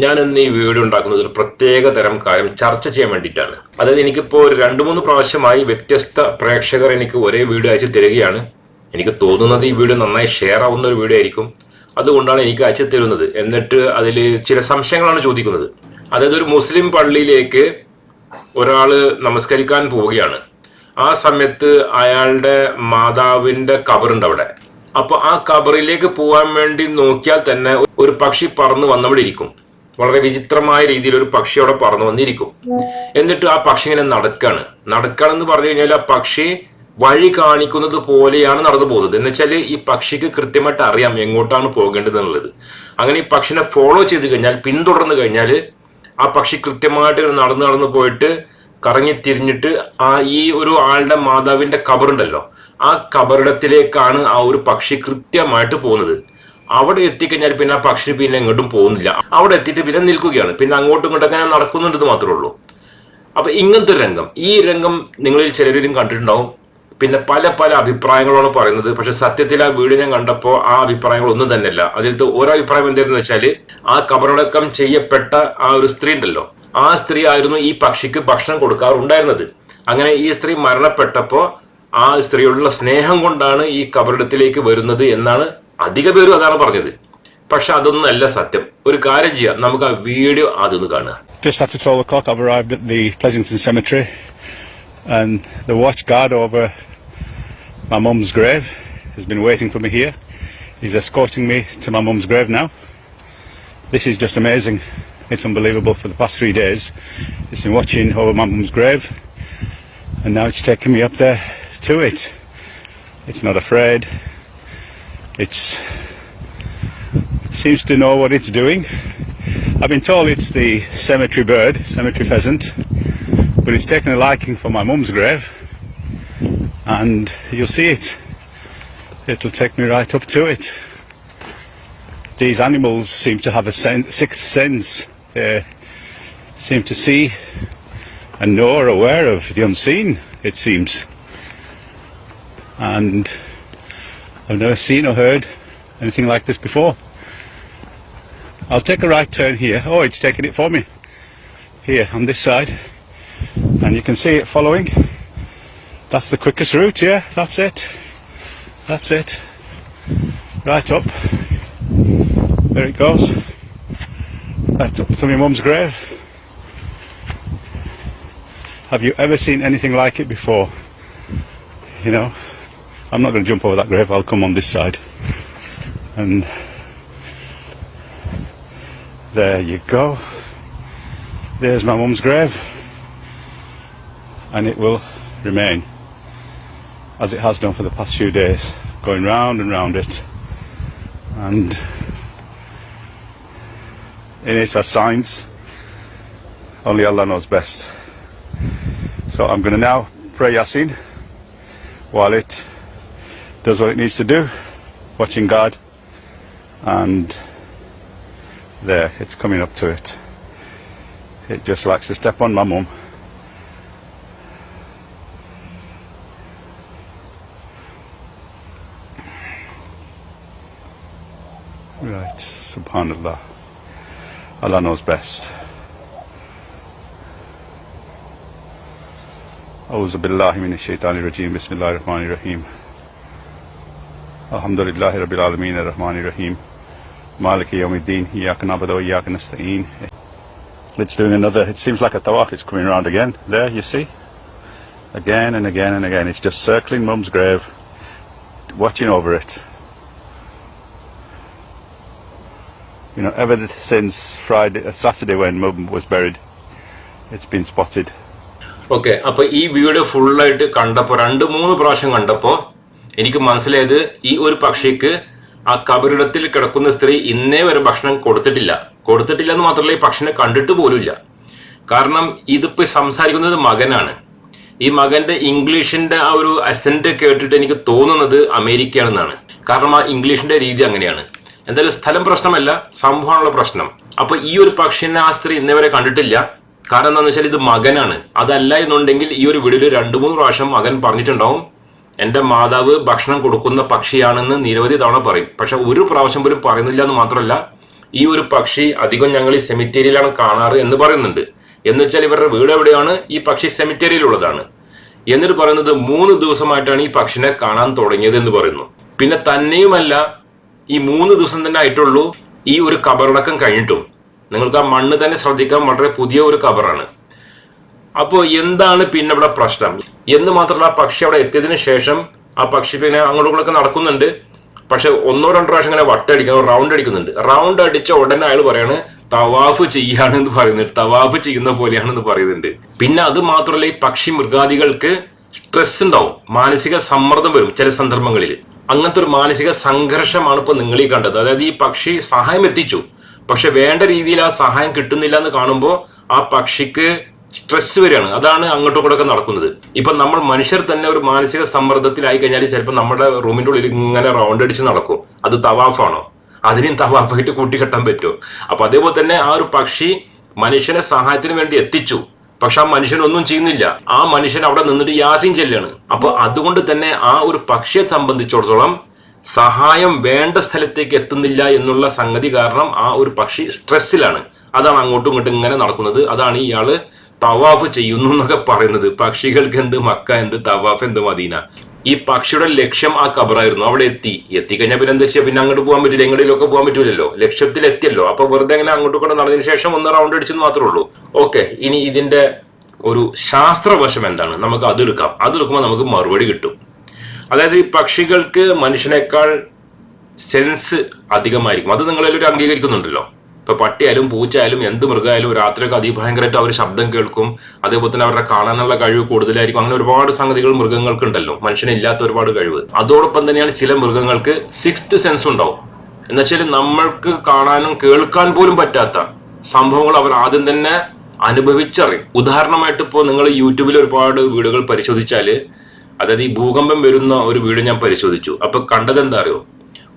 ഞാൻ ഇന്ന് ഈ വീഡിയോ ഉണ്ടാക്കുന്നത് ഒരു പ്രത്യേക തരം കാര്യം ചർച്ച ചെയ്യാൻ വേണ്ടിയിട്ടാണ്. അതായത് എനിക്കിപ്പോൾ ഒരു രണ്ട് മൂന്ന് പ്രാവശ്യമായി വ്യത്യസ്ത പ്രേക്ഷകർ എനിക്ക് ഒരേ വീഡിയോ അയച്ചു തരികയാണ്. എനിക്ക് തോന്നുന്നത് ഈ വീഡിയോ നന്നായി ഷെയർ ആവുന്ന ഒരു വീഡിയോ ആയിരിക്കും. അതുകൊണ്ടാണ് എനിക്ക് അയച്ചു തരുന്നത്. എന്നിട്ട് അതിൽ ചില സംശയങ്ങളാണ് ചോദിക്കുന്നത്. അതായത് ഒരു മുസ്ലിം പള്ളിയിലേക്ക് ഒരാൾ നമസ്കരിക്കാൻ പോവുകയാണ്. ആ സമയത്ത് അയാളുടെ മാതാവിന്റെ കബറുണ്ട് അവിടെ. അപ്പൊ ആ കബറിലേക്ക് പോകാൻ വേണ്ടി നോക്കിയാൽ തന്നെ ഒരു പക്ഷി പറന്ന് വന്നവിടെ ഇരിക്കും. വളരെ വിചിത്രമായ രീതിയിൽ ഒരു പക്ഷി അവിടെ പറന്നു വന്നിരിക്കും. എന്നിട്ട് ആ പക്ഷി ഇങ്ങനെ നടക്കാണ്. നടക്കാണെന്ന് പറഞ്ഞു കഴിഞ്ഞാൽ ആ പക്ഷി വഴി കാണിക്കുന്നത് പോലെയാണ് നടന്നു പോകുന്നത്. എന്ന് വെച്ചാൽ ഈ പക്ഷിക്ക് കൃത്യമായിട്ട് അറിയാം എങ്ങോട്ടാണ് പോകേണ്ടത് എന്നുള്ളത്. അങ്ങനെ ഈ പക്ഷിനെ ഫോളോ ചെയ്ത് കഴിഞ്ഞാൽ പിന്തുടർന്നു കഴിഞ്ഞാൽ ആ പക്ഷി കൃത്യമായിട്ട് നടന്നു നടന്ന് പോയിട്ട് കറങ്ങി തിരിഞ്ഞിട്ട് ആ ഈ ഒരു ആളുടെ മാതാവിന്റെ കബറുണ്ടല്ലോ ആ കബറിടത്തിലേക്കാണ് ആ ഒരു പക്ഷി കൃത്യമായിട്ട് പോകുന്നത്. അവിടെ എത്തിക്കഴിഞ്ഞാൽ പിന്നെ ആ പക്ഷി പിന്നെ എങ്ങോട്ടും പോകുന്നില്ല. അവിടെ എത്തിയിട്ട് പിന്നെ നിൽക്കുകയാണ്. പിന്നെ അങ്ങോട്ടും ഇങ്ങോട്ടും അങ്ങനെ നടക്കുന്നുണ്ടെന്ന് മാത്രമേ ഉള്ളൂ. അപ്പൊ ഇങ്ങനത്തെ രംഗം. ഈ രംഗം നിങ്ങളിൽ ചിലരും കണ്ടിട്ടുണ്ടാവും. പിന്നെ പല പല അഭിപ്രായങ്ങളാണ് പറയുന്നത്. പക്ഷെ സത്യത്തിൽ ആ വീട് ഞാൻ കണ്ടപ്പോൾ ആ അഭിപ്രായങ്ങൾ ഒന്നും തന്നെയല്ല. അതിലത്തെ ഓരോ അഭിപ്രായം എന്തായിരുന്നു വെച്ചാൽ ആ കബറടക്കം ചെയ്യപ്പെട്ട ആ ഒരു സ്ത്രീ ഉണ്ടല്ലോ. ആ സ്ത്രീ ആയിരുന്നു ഈ പക്ഷിക്ക് ഭക്ഷണം കൊടുക്കാറുണ്ടായിരുന്നത്. അങ്ങനെ ഈ സ്ത്രീ മരണപ്പെട്ടപ്പോൾ ആ സ്ത്രീയോടുള്ള സ്നേഹം കൊണ്ടാണ് ഈ കബറിടത്തിലേക്ക് വരുന്നത് എന്നാണ് അധിക പേരും അതാണ് പറഞ്ഞത് പക്ഷെ അതൊന്നും അല്ല സത്യം ഒരു കാര്യം ചെയ്യാം നമുക്ക് ആ വീഡിയോ അതൊന്ന് കാണുക Just after 12 o'clock, I've arrived at the Pleasington Cemetery, and the watch guard over my mum's grave has been waiting for me here. He's escorting me to my mum's grave now. This is just amazing. It's unbelievable. For the past three days, it's been watching over my mum's grave, and now it's taking me up there to it. It's not afraid. It's seems to know what it's doing. I've been told it's the cemetery bird, cemetery pheasant, but it's taken a liking for my mum's grave, and you'll see it. It'll take me right up to it. These animals seem to have a sen- sixth sense. They seem to see and know or aware of the unseen, it seems. And I've never seen or heard anything like this before. I'll take a right turn here. Oh, it's taking it for me. Here, on this side. And you can see it following. That's the quickest route, yeah, that's it. That's it. Right up. There it goes. Right up to my mum's grave. Have you ever seen anything like it before? You know, I'm not going to jump over that grave, I'll come on this side. And there you go. There's my mum's grave. And it will remain as it has done for the past few days, going round and round it. And in it are signs. Only Allah knows best. So I'm going to now pray Yasin while it does what it needs to do, watching God. And there, it's coming up to it. It just likes to step on my mum. Right, subhanallah. Allah knows best. أعوذ بالله من الشيطان الرجيم بسم الله الرحمن الرحيم الحمد لله رب العالمين الرحمن الرحيم مالك يوم الدين إياك نعبد وإياك نستعين It's doing another, it seems like a tawaf, it's coming around again. There, you see? Again and again and again. It's just circling mum's grave, watching over it. You know, ever since Friday, uh, Saturday when mum was buried, it's been spotted. Okay അപ്പൊ ഈ video ഫുള്ളായിട്ട് കണ്ടപ്പോൾ രണ്ട് മൂന്ന് പ്രാവശ്യം കണ്ടപ്പോൾ എനിക്ക് മനസ്സിലായത് ഈ ഒരു പക്ഷിക്ക് ആ കബറിടത്തിൽ കിടക്കുന്ന സ്ത്രീ ഇന്നേ വരെ ഭക്ഷണം കൊടുത്തിട്ടില്ല. കൊടുത്തിട്ടില്ല എന്ന് മാത്രമല്ല ഈ പക്ഷിനെ കണ്ടിട്ട് പോലുമില്ല കാരണം ഇതിപ്പോ സംസാരിക്കുന്നത് മകനാണ്. ഈ മകന്റെ ഇംഗ്ലീഷിന്റെ ആ ഒരു അസെന്റ് കേട്ടിട്ട് എനിക്ക് തോന്നുന്നത് അമേരിക്കയാണെന്നാണ്. കാരണം ആ ഇംഗ്ലീഷിന്റെ രീതി അങ്ങനെയാണ്. എന്തായാലും സ്ഥലം പ്രശ്നമല്ല സംഭവമാണുള്ള പ്രശ്നം. അപ്പൊ ഈ ഒരു പക്ഷിനെ ആ സ്ത്രീ ഇന്നേവരെ കണ്ടിട്ടില്ല. കാരണം എന്താണെന്ന് വെച്ചാൽ ഇത് മകനാണ്. അതല്ല എന്നുണ്ടെങ്കിൽ ഈ ഒരു വീഡിയോയിൽ രണ്ടു മൂന്ന് പ്രാവശ്യം മകൻ പറഞ്ഞിട്ടുണ്ടാവും. എന്റെ മാതാവ് ഭക്ഷണം കൊടുക്കുന്ന പക്ഷിയാണെന്ന് നിരവധി തവണ പറയും. പക്ഷെ ഒരു പ്രാവശ്യം പോലും പറയുന്നില്ല എന്ന് മാത്രമല്ല ഈ ഒരു പക്ഷി അധികം ഞങ്ങൾ ഈ സെമിറ്റേരിയിലാണ് കാണാറ് എന്ന് പറയുന്നുണ്ട്. എന്ന് വെച്ചാൽ ഇവരുടെ വീട് എവിടെയാണ്? ഈ പക്ഷി സെമിറ്റേരിയിലുള്ളതാണ് എന്നിട്ട് പറയുന്നത് മൂന്ന് ദിവസമായിട്ടാണ് ഈ പക്ഷിനെ കാണാൻ തുടങ്ങിയത് എന്ന് പറയുന്നു. പിന്നെ തന്നെയുമല്ല ഈ മൂന്ന് ദിവസം തന്നെ ആയിട്ടുള്ളൂ ഈ ഒരു കബറടക്കം കഴിഞ്ഞിട്ടും. നിങ്ങൾക്ക് ആ മണ്ണ് തന്നെ ശ്രദ്ധിക്കാൻ വളരെ പുതിയ ഒരു കബറാണ്. അപ്പോൾ എന്താണ് പിന്നെ ഇവിടെ പ്രശ്നം? എന്ന് മാത്രമല്ല പക്ഷി അവിടെ എത്തിയതിനു ശേഷം ആ പക്ഷി പിന്നെ അങ്ങോട്ടും നടക്കുന്നുണ്ട്. പക്ഷെ ഒന്നോ രണ്ടോ പ്രാവശ്യം ഇങ്ങനെ വട്ടടിക്കുന്നു റൗണ്ട് അടിക്കുന്നുണ്ട്. റൗണ്ട് അടിച്ച ഉടനെ അയാൾ പറയാണ് തവാഫ് ചെയ്യാണ് എന്ന് പറയുന്നുണ്ട്. തവാഫ് ചെയ്യുന്ന പോലെയാണെന്ന് പറയുന്നുണ്ട്. പിന്നെ അത് മാത്രമല്ല ഈ പക്ഷി മൃഗാദികൾക്ക് സ്ട്രെസ് ഉണ്ടാവും. മാനസിക സമ്മർദ്ദം വരും ചില സന്ദർഭങ്ങളിൽ. അങ്ങനത്തെ ഒരു മാനസിക സംഘർഷമാണ് ഇപ്പൊ നിങ്ങൾ ഈ കണ്ടത്. അതായത് ഈ പക്ഷി സഹായം എത്തിച്ചു. പക്ഷെ വേണ്ട രീതിയിൽ ആ സഹായം കിട്ടുന്നില്ല എന്ന് കാണുമ്പോൾ ആ പക്ഷിക്ക് സ്ട്രെസ് വരികയാണ്. അതാണ് അങ്ങോട്ടും ഇങ്ങോട്ടൊക്കെ നടക്കുന്നത്. ഇപ്പൊ നമ്മൾ മനുഷ്യർ തന്നെ ഒരു മാനസിക സമ്മർദ്ദത്തിലായി കഴിഞ്ഞാൽ ചിലപ്പോൾ നമ്മുടെ റൂമിന്റെ ഉള്ളിൽ ഇങ്ങനെ റൗണ്ട് അടിച്ച് നടക്കും. അത് തവാഫാണോ? അതിനെയും തവാഫായിട്ട് കൂട്ടിക്കെട്ടാൻ പറ്റുമോ? അപ്പൊ അതേപോലെ തന്നെ ആ ഒരു പക്ഷി മനുഷ്യനെ സഹായത്തിന് വേണ്ടി എത്തിച്ചു. പക്ഷെ ആ മനുഷ്യൻ ഒന്നും ചെയ്യുന്നില്ല. ആ മനുഷ്യൻ അവിടെ നിന്നിട്ട് യാസീൻ ചെല്ലാണ്. അപ്പൊ അതുകൊണ്ട് തന്നെ ആ ഒരു പക്ഷിയെ സംബന്ധിച്ചിടത്തോളം സഹായം വേണ്ട സ്ഥലത്തേക്ക് എത്തുന്നില്ല എന്നുള്ള സംഗതി കാരണം ആ ഒരു പക്ഷി സ്ട്രെസ്സിലാണ് അതാണ് അങ്ങോട്ടും ഇങ്ങോട്ടും ഇങ്ങനെ നടക്കുന്നത്. അതാണ് ഇയാൾ തവാഫ് ചെയ്യുന്നു എന്നൊക്കെ പറയുന്നത്. പക്ഷികൾക്ക് എന്ത് മക്ക എന്ത് തവാഫ് എന്ത് മദീന. ഈ പക്ഷിയുടെ ലക്ഷ്യം ആ കബറായിരുന്നു അവിടെ എത്തി. എത്തിക്കഴിഞ്ഞാൽ പിന്നെ എന്താ വെച്ചാൽ പിന്നെ അങ്ങോട്ട് പോകാൻ പറ്റില്ല. എങ്ങോട്ടേലൊക്കെ പോകാൻ പറ്റില്ലല്ലോ ലക്ഷ്യത്തിൽ എത്തിയല്ലോ അപ്പൊ വെറുതെ അങ്ങനെ അങ്ങോട്ട് കൂടെ നടന്നതിന് ശേഷം ഒന്ന് റൗണ്ട് അടിച്ചെന്ന് മാത്രമേ ഉള്ളൂ. ഓക്കെ. ഇനി ഇതിന്റെ ഒരു ശാസ്ത്രവശം എന്താണ്? നമുക്ക് അതെടുക്കാം അതെടുക്കുമ്പോൾ നമുക്ക് മറുപടി കിട്ടും. അതായത് ഈ പക്ഷികൾക്ക് മനുഷ്യനേക്കാൾ സെൻസ് അധികമായിരിക്കും. അത് നിങ്ങളെല്ലാവരും അംഗീകരിക്കുന്നുണ്ടല്ലോ. ഇപ്പൊ പട്ടിയായാലും പൂച്ചയായാലും എന്ത് മൃഗമായാലും രാത്രിയൊക്കെ അതിഭയങ്കരമായിട്ട് അവർ ശബ്ദം കേൾക്കും. അതേപോലെ തന്നെ അവരുടെ കാണാനുള്ള കഴിവ് കൂടുതലായിരിക്കും. അങ്ങനെ ഒരുപാട് സംഗതികൾ മൃഗങ്ങൾക്ക് ഉണ്ടല്ലോ മനുഷ്യനില്ലാത്ത ഒരുപാട് കഴിവ്. അതോടൊപ്പം തന്നെയാണ് ചില മൃഗങ്ങൾക്ക് സിക്സ്ത് സെൻസ് ഉണ്ടാവും. എന്നുവെച്ചാൽ നമ്മൾക്ക് കാണാനും കേൾക്കാൻ പോലും പറ്റാത്ത സംഭവങ്ങൾ അവർ ആദ്യം തന്നെ അനുഭവിച്ചറിയും. ഉദാഹരണമായിട്ട് ഇപ്പോൾ നിങ്ങൾ യൂട്യൂബിൽ ഒരുപാട് വീടുകൾ പരിശോധിച്ചാൽ അതായത് ഈ ഭൂകമ്പം വരുന്ന ഒരു വീട് ഞാൻ പരിശോധിച്ചു. അപ്പൊ കണ്ടത് എന്താ അറിയോ?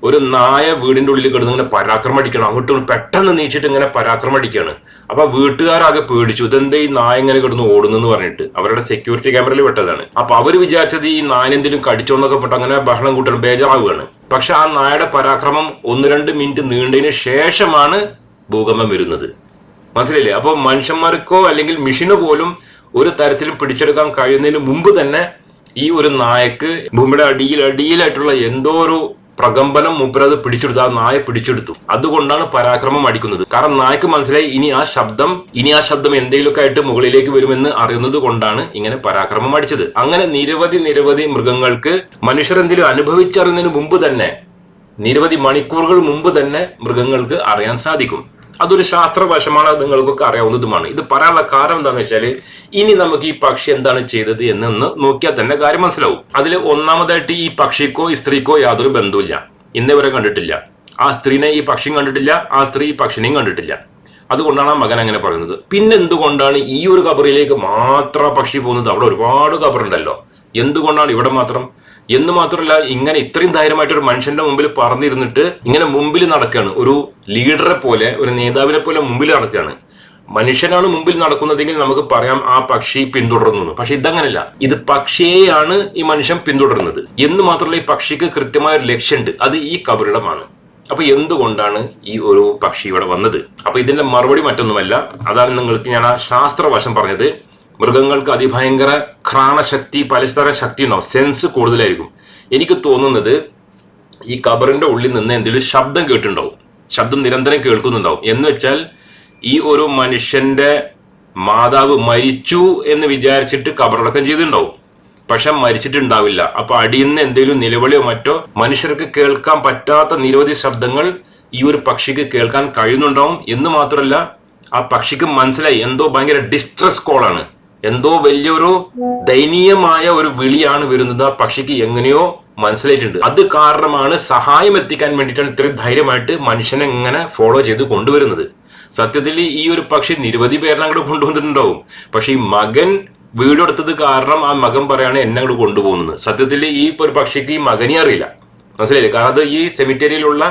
ഒരു നായ വീടിന്റെ ഉള്ളിൽ കിടന്ന് ഇങ്ങനെ പരാക്രമം അടിക്കണം. അങ്ങോട്ട് പെട്ടെന്ന് നീച്ചിട്ട് ഇങ്ങനെ പരാക്രമം അടിക്കുകയാണ് അപ്പൊ വീട്ടുകാരാകെ പേടിച്ചു. ഇതെന്താ ഈ നായ ഇങ്ങനെ കിടന്ന് ഓടുന്നു എന്ന് പറഞ്ഞിട്ട്. അവരുടെ സെക്യൂരിറ്റി ക്യാമറയിൽ പെട്ടതാണ്. അപ്പൊ അവർ വിചാരിച്ചത് ഈ നായനെന്തെങ്കിലും കടിച്ചോന്നൊക്കെ പെട്ട് അങ്ങനെ ബഹളം കൂട്ടണം ബേജാവുകയാണ് പക്ഷെ ആ നായയുടെ പരാക്രമം ഒന്ന് രണ്ട് മിനിറ്റ് നീണ്ടതിന് ശേഷമാണ് ഭൂകമ്പം വരുന്നത്. മനസ്സിലായില്ലേ? അപ്പൊ മനുഷ്യന്മാർക്കോ അല്ലെങ്കിൽ മെഷീന് പോലും ഒരു തരത്തിലും പിടിച്ചെടുക്കാൻ കഴിയുന്നതിന് മുമ്പ് തന്നെ ഈ ഒരു നായക്ക് ഭൂമിയുടെ അടിയിൽ അടിയിലായിട്ടുള്ള എന്തോ ഒരു പ്രകമ്പനം മൂപ്പരത് പിടിച്ചെടുത്തു ആ നായ പിടിച്ചെടുത്തു. അതുകൊണ്ടാണ് പരാക്രമം അടിക്കുന്നത്. കാരണം നായക്ക് മനസ്സിലായി ഇനി ആ ശബ്ദം ഇനി ആ ശബ്ദം എന്തെങ്കിലുമൊക്കെ ആയിട്ട് മുകളിലേക്ക് വരുമെന്ന് അറിയുന്നത് കൊണ്ടാണ് ഇങ്ങനെ പരാക്രമം അടിച്ചത്. അങ്ങനെ നിരവധി നിരവധി മൃഗങ്ങൾക്ക് മനുഷ്യർ എന്തെങ്കിലും അനുഭവിച്ചറിയുന്നതിന് മുമ്പ് തന്നെ നിരവധി മണിക്കൂറുകൾ മുമ്പ് തന്നെ മൃഗങ്ങൾക്ക് അറിയാൻ സാധിക്കും. അതൊരു ശാസ്ത്രവശമാണ് അത് നിങ്ങൾക്കൊക്കെ അറിയാവുന്നതുമാണ്. ഇത് പറയാനുള്ള കാരണം എന്താണെന്ന് വെച്ചാൽ ഇനി നമുക്ക് ഈ പക്ഷി എന്താണ് ചെയ്തത് എന്നൊന്ന് നോക്കിയാൽ തന്നെ കാര്യം മനസ്സിലാവും. അതിൽ ഒന്നാമതായിട്ട് ഈ പക്ഷിക്കോ ഈ സ്ത്രീക്കോ യാതൊരു ബന്ധവുമില്ല. ഇന്നേവരെ കണ്ടിട്ടില്ല. ആ സ്ത്രീനെ ഈ പക്ഷിയും കണ്ടിട്ടില്ല ആ സ്ത്രീ ഈ പക്ഷിനെയും കണ്ടിട്ടില്ല. അതുകൊണ്ടാണ് ആ മകൻ അങ്ങനെ പറയുന്നത്. പിന്നെ എന്തുകൊണ്ടാണ് ഈ ഒരു കബറിലേക്ക് മാത്രം പക്ഷി പോകുന്നത്? അവിടെ ഒരുപാട് കബറുണ്ടല്ലോ എന്തുകൊണ്ടാണ് ഇവിടെ മാത്രം? എന്ന് മാത്രമല്ല ഇങ്ങനെ ഇത്രയും ധൈര്യമായിട്ട് ഒരു മനുഷ്യന്റെ മുമ്പിൽ പറഞ്ഞിരുന്നിട്ട് ഇങ്ങനെ മുമ്പിൽ നടക്കുകയാണ് ഒരു ലീഡറെ പോലെ ഒരു നേതാവിനെ പോലെ മുമ്പിൽ നടക്കുകയാണ് മനുഷ്യനാണ് മുമ്പിൽ നടക്കുന്നതെങ്കിൽ നമുക്ക് പറയാം ആ പക്ഷി പിന്തുടർന്നു. പക്ഷെ ഇതങ്ങനല്ല. ഇത് പക്ഷിയെയാണ് ഈ മനുഷ്യൻ പിന്തുടരുന്നത്. എന്ന് മാത്രമല്ല ഈ പക്ഷിക്ക് കൃത്യമായ ഒരു ലക്ഷ്യമുണ്ട്. അത് ഈ കബറിടമാണ്. അപ്പൊ എന്തുകൊണ്ടാണ് ഈ ഒരു പക്ഷി ഇവിടെ വന്നത്? അപ്പൊ ഇതിന്റെ മറുപടി മറ്റൊന്നുമല്ല. അതാണ് നിങ്ങൾക്ക് ഞാൻ ആ ശാസ്ത്രവശം പറഞ്ഞത്. മൃഗങ്ങൾക്ക് അതിഭയങ്കര ഘ്രാണശക്തി പലതര ശക്തി ഉണ്ടാവും സെൻസ് കൂടുതലായിരിക്കും. എനിക്ക് തോന്നുന്നത് ഈ കബറിന്റെ ഉള്ളിൽ നിന്ന് എന്തെങ്കിലും ശബ്ദം കേട്ടിട്ടുണ്ടാവും. ശബ്ദം നിരന്തരം കേൾക്കുന്നുണ്ടാവും. എന്ന് വെച്ചാൽ ഈ ഒരു മനുഷ്യന്റെ മാതാവ് മരിച്ചു എന്ന് വിചാരിച്ചിട്ട് കബറടക്കം ചെയ്തിട്ടുണ്ടാവും. പക്ഷെ മരിച്ചിട്ടുണ്ടാവില്ല. അപ്പൊ അടിയിൽ നിന്ന് എന്തെങ്കിലും നിലവിളിയോ മറ്റോ മനുഷ്യർക്ക് കേൾക്കാൻ പറ്റാത്ത നിരവധി ശബ്ദങ്ങൾ ഈ ഒരു പക്ഷിക്ക് കേൾക്കാൻ കഴിയുന്നുണ്ടാവും. എന്ന് മാത്രമല്ല ആ പക്ഷിക്ക് മനസ്സിലായി. എന്തോ ഭയങ്കര ഡിസ്ട്രസ് കോളാണ് എന്തോ വലിയൊരു ദയനീയമായ ഒരു വിളിയാണ് വരുന്നത് ആ പക്ഷിക്ക് എങ്ങനെയോ മനസ്സിലായിട്ടുണ്ട്. അത് കാരണമാണ് സഹായം എത്തിക്കാൻ വേണ്ടിയിട്ടാണ് ഇത്രയും ധൈര്യമായിട്ട് മനുഷ്യനെ എങ്ങനെ ഫോളോ ചെയ്ത് കൊണ്ടുവരുന്നത്. സത്യത്തിൽ ഈ ഒരു പക്ഷി നിരവധി പേരെ അങ്ങോട്ട് കൊണ്ടുവന്നിട്ടുണ്ടാവും. പക്ഷെ ഈ മകൻ വീടെടുത്തത് കാരണം ആ മകൻ പറയാണ് എന്നെ അങ്ങോട്ട് കൊണ്ടുപോകുന്നത്. സത്യത്തിൽ ഈ ഒരു പക്ഷിക്ക് ഈ മകനെ അറിയില്ല. മനസ്സിലായില്ലേ? കാരണം അത് ഈ സെമിറ്ററിയിലുള്ള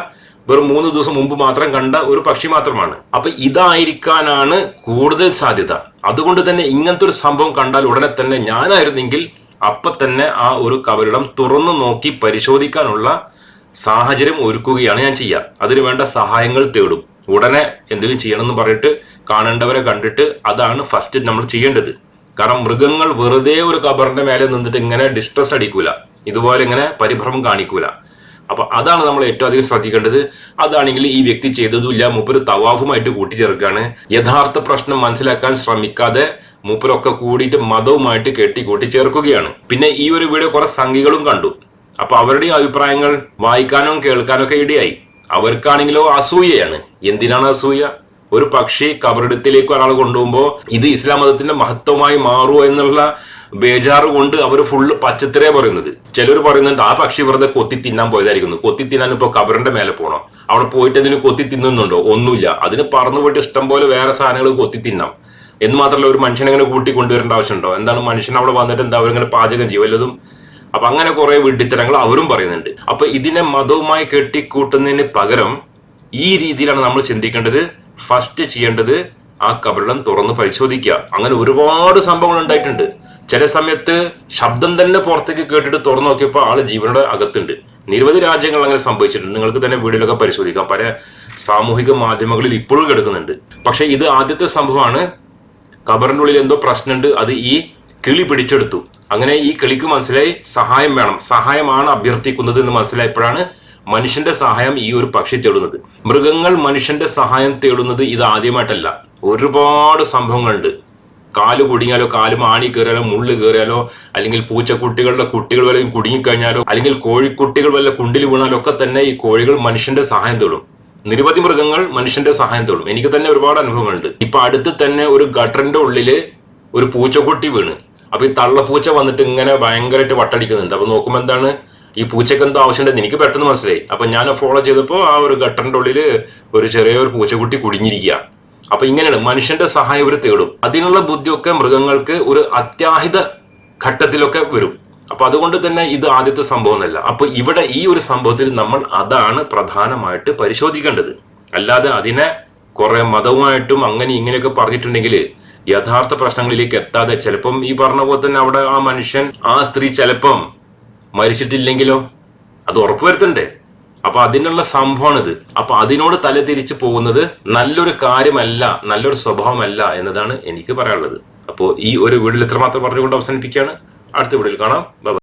വെറും മൂന്ന് ദിവസം മുമ്പ് മാത്രം കണ്ട ഒരു പക്ഷി മാത്രമാണ്. അപ്പൊ ഇതായിരിക്കാനാണ് കൂടുതൽ സാധ്യത. അതുകൊണ്ട് തന്നെ ഇങ്ങനത്തെ ഒരു സംഭവം കണ്ടാൽ ഉടനെ തന്നെ ഞാനായിരുന്നെങ്കിൽ അപ്പൊ തന്നെ ആ ഒരു കവലിടം തുറന്നു നോക്കി പരിശോധിക്കാനുള്ള സാഹചര്യം ഒരുക്കുകയാണ് ഞാൻ ചെയ്യുക അതിനു വേണ്ട സഹായങ്ങൾ തേടും. ഉടനെ എന്തെങ്കിലും ചെയ്യണം എന്ന് പറഞ്ഞിട്ട് കാണേണ്ടവരെ കണ്ടിട്ട് അതാണ് ഫസ്റ്റ് നമ്മൾ ചെയ്യേണ്ടത്. കാരണം മൃഗങ്ങൾ വെറുതെ ഒരു കബറിന്റെ മേലെ നിന്നിട്ട് ഇങ്ങനെ ഡിസ്ട്രസ് അടിക്കൂല. ഇതുപോലെ ഇങ്ങനെ പരിഭ്രമം കാണിക്കൂല. അപ്പൊ അതാണ് നമ്മൾ ഏറ്റവും അധികം ശ്രദ്ധിക്കേണ്ടത്. അതാണെങ്കിൽ ഈ വ്യക്തി ചെയ്തതുമില്ല. മൂപ്പര് തവാഫുമായിട്ട് കൂട്ടിച്ചേർക്കുകയാണ്. യഥാർത്ഥ പ്രശ്നം മനസ്സിലാക്കാൻ ശ്രമിക്കാതെ മൂപ്പരൊക്കെ കൂടിയിട്ട് മതവുമായിട്ട് കെട്ടി കൂട്ടിച്ചേർക്കുകയാണ്. പിന്നെ ഈ ഒരു വീഡിയോ കുറെ സംഘികളും കണ്ടു. അപ്പൊ അവരുടെ അഭിപ്രായങ്ങൾ വായിക്കാനും കേൾക്കാനും ഒക്കെ ഇടയായി. അവർക്കാണെങ്കിലോ അസൂയയാണ്. എന്തിനാണ് അസൂയ? ഒരു പക്ഷി കബറിടത്തിലേക്ക് ഒരാൾ കൊണ്ടുപോകുമ്പോൾ ഇത് ഇസ്ലാം മതത്തിന്റെ മഹത്വമായി മാറുമോ എന്നുള്ള ബേജാറ് കൊണ്ട് അവർ ഫുള്ള് പച്ചത്തിരേ പറയുന്നത്. ചിലർ പറയുന്നുണ്ട് ആ പക്ഷി വെറുതെ കൊത്തി തിന്നാൻ പോയതായിരിക്കുന്നു. കൊത്തി തിന്നാൻ ഇപ്പൊ കബറിന്റെ മേലെ പോകണം അവിടെ പോയിട്ട് അതിന് കൊത്തി തിന്നുന്നുണ്ടോ? ഒന്നുമില്ല. അതിന് പറന്നു പോയിട്ട് ഇഷ്ടം പോലെ വേറെ സാധനങ്ങൾ കൊത്തി തിന്നാം. എന്ന് മാത്രമല്ല ഒരു മനുഷ്യനെ ഇങ്ങനെ കൂട്ടി കൊണ്ടുവരേണ്ട ആവശ്യമുണ്ടോ? എന്താണ് മനുഷ്യൻ അവിടെ വന്നിട്ട് എന്താ അവരിങ്ങനെ പാചകം ചെയ്യും? വല്ലതും? അപ്പൊ അങ്ങനെ കുറെ വിഡ്ഢിത്തരങ്ങൾ അവരും പറയുന്നുണ്ട്. അപ്പൊ ഇതിനെ മതവുമായി കെട്ടിക്കൂട്ടുന്നതിന് പകരം ഈ രീതിയിലാണ് നമ്മൾ ചിന്തിക്കേണ്ടത്. ഫസ്റ്റ് ചെയ്യേണ്ടത് ആ കബറിടം തുറന്ന് പരിശോധിക്കുക. അങ്ങനെ ഒരുപാട് സംഭവങ്ങൾ ഉണ്ടായിട്ടുണ്ട്. ചില സമയത്ത് ശബ്ദം തന്നെ പുറത്തേക്ക് കേട്ടിട്ട് തുറന്നു നോക്കിയപ്പോൾ ആൾ ജീവനോടെ അകത്തുണ്ട്. നിരവധി രാജ്യങ്ങൾ അങ്ങനെ സംഭവിച്ചിട്ടുണ്ട്. നിങ്ങൾക്ക് തന്നെ വീഡിയോയിലൊക്കെ പരിശോധിക്കാം. പല സാമൂഹിക മാധ്യമങ്ങളിൽ ഇപ്പോഴും കിടക്കുന്നുണ്ട്. പക്ഷെ ഇത് ആദ്യത്തെ സംഭവമാണ്. കബറിന്റെ ഉള്ളിൽ എന്തോ പ്രശ്നമുണ്ട്. അത് ഈ കിളി പിടിച്ചെടുത്തു. അങ്ങനെ ഈ കിളിക്ക് മനസ്സിലായി സഹായം വേണം. സഹായമാണ് അഭ്യർത്ഥിക്കുന്നത് എന്ന് മനസ്സിലായപ്പോഴാണ് മനുഷ്യന്റെ സഹായം ഈ ഒരു പക്ഷി തേടുന്നത്. മൃഗങ്ങൾ മനുഷ്യന്റെ സഹായം തേടുന്നത് ഇത് ആദ്യമായിട്ടല്ല. ഒരുപാട് സംഭവങ്ങളുണ്ട്. കാൽ കുടുങ്ങിയാലോ കാൽ മാണി കയറിയാലോ മുള്ളു കയറിയാലോ അല്ലെങ്കിൽ പൂച്ചക്കുട്ടികളുടെ കുട്ടികൾ വല്ല കുടുങ്ങിക്കഴിഞ്ഞാലോ അല്ലെങ്കിൽ കോഴിക്കുട്ടികൾ വല്ല കുണ്ടിൽ വീണാലോ ഒക്കെ തന്നെ ഈ കോഴികൾ മനുഷ്യന്റെ സഹായം തേടും. നിരവധി മൃഗങ്ങൾ മനുഷ്യന്റെ സഹായം തേടും. എനിക്ക് തന്നെ ഒരുപാട് അനുഭവങ്ങളുണ്ട്. ഇപ്പൊ അടുത്ത് തന്നെ ഒരു ഗട്ടറിന്റെ ഉള്ളിൽ ഒരു പൂച്ചക്കുട്ടി വീണ്. അപ്പൊ ഈ തള്ളപ്പൂച്ച വന്നിട്ട് ഇങ്ങനെ ഭയങ്കരമായിട്ട് വട്ടടിക്കുന്നുണ്ട്. അപ്പൊ നോക്കുമ്പോ എന്താണ്? ഈ പൂച്ചയ്ക്ക് എന്തോ ആവശ്യമുണ്ടെന്ന് എനിക്ക് പെട്ടെന്ന് മനസ്സിലായി. അപ്പൊ ഞാൻ ഫോളോ ചെയ്തപ്പോൾ ആ ഒരു ഗട്ടറിന്റെ ഉള്ളിൽ ഒരു ചെറിയ ഒരു പൂച്ചക്കുട്ടി കുടുങ്ങിയിരിക്കുക. അപ്പൊ ഇങ്ങനെയാണ് മനുഷ്യന്റെ സഹായം ഇവർ തേടും. അതിനുള്ള ബുദ്ധിയൊക്കെ മൃഗങ്ങൾക്ക് ഒരു അത്യാഹിത ഘട്ടത്തിലൊക്കെ വരും. അപ്പൊ അതുകൊണ്ട് തന്നെ ഇത് ആദ്യത്തെ സംഭവമൊന്നല്ല അപ്പൊ ഇവിടെ ഈ ഒരു സംഭവത്തിൽ നമ്മൾ അതാണ് പ്രധാനമായിട്ട് പരിശോധിക്കേണ്ടത്. അല്ലാതെ അതിനെ കുറെ മതവുമായിട്ടും അങ്ങനെ ഇങ്ങനെയൊക്കെ പറഞ്ഞിട്ടുണ്ടെങ്കിൽ യഥാർത്ഥ പ്രശ്നങ്ങളിലേക്ക് എത്താതെ ചിലപ്പം ഈ പറഞ്ഞ പോലെ തന്നെ അവിടെ ആ മനുഷ്യൻ ആ സ്ത്രീ ചിലപ്പം മരിച്ചിട്ടില്ലെങ്കിലോ? അത് ഉറപ്പുവരുത്തണ്ടേ അപ്പൊ അതിനുള്ള സംഭവമാണിത്. അപ്പൊ അതിനോട് തല തിരിച്ചു പോകുന്നത് നല്ലൊരു കാര്യമല്ല നല്ലൊരു സ്വഭാവമല്ല എന്നതാണ് എനിക്ക് പറയാനുള്ളത്. അപ്പോൾ ഈ ഒരു വീഡിയോയിൽ ഇത്രമാത്രം പറഞ്ഞുകൊണ്ട് അവസാനിപ്പിക്കുകയാണ്. അടുത്ത വീഡിയോയിൽ കാണാം.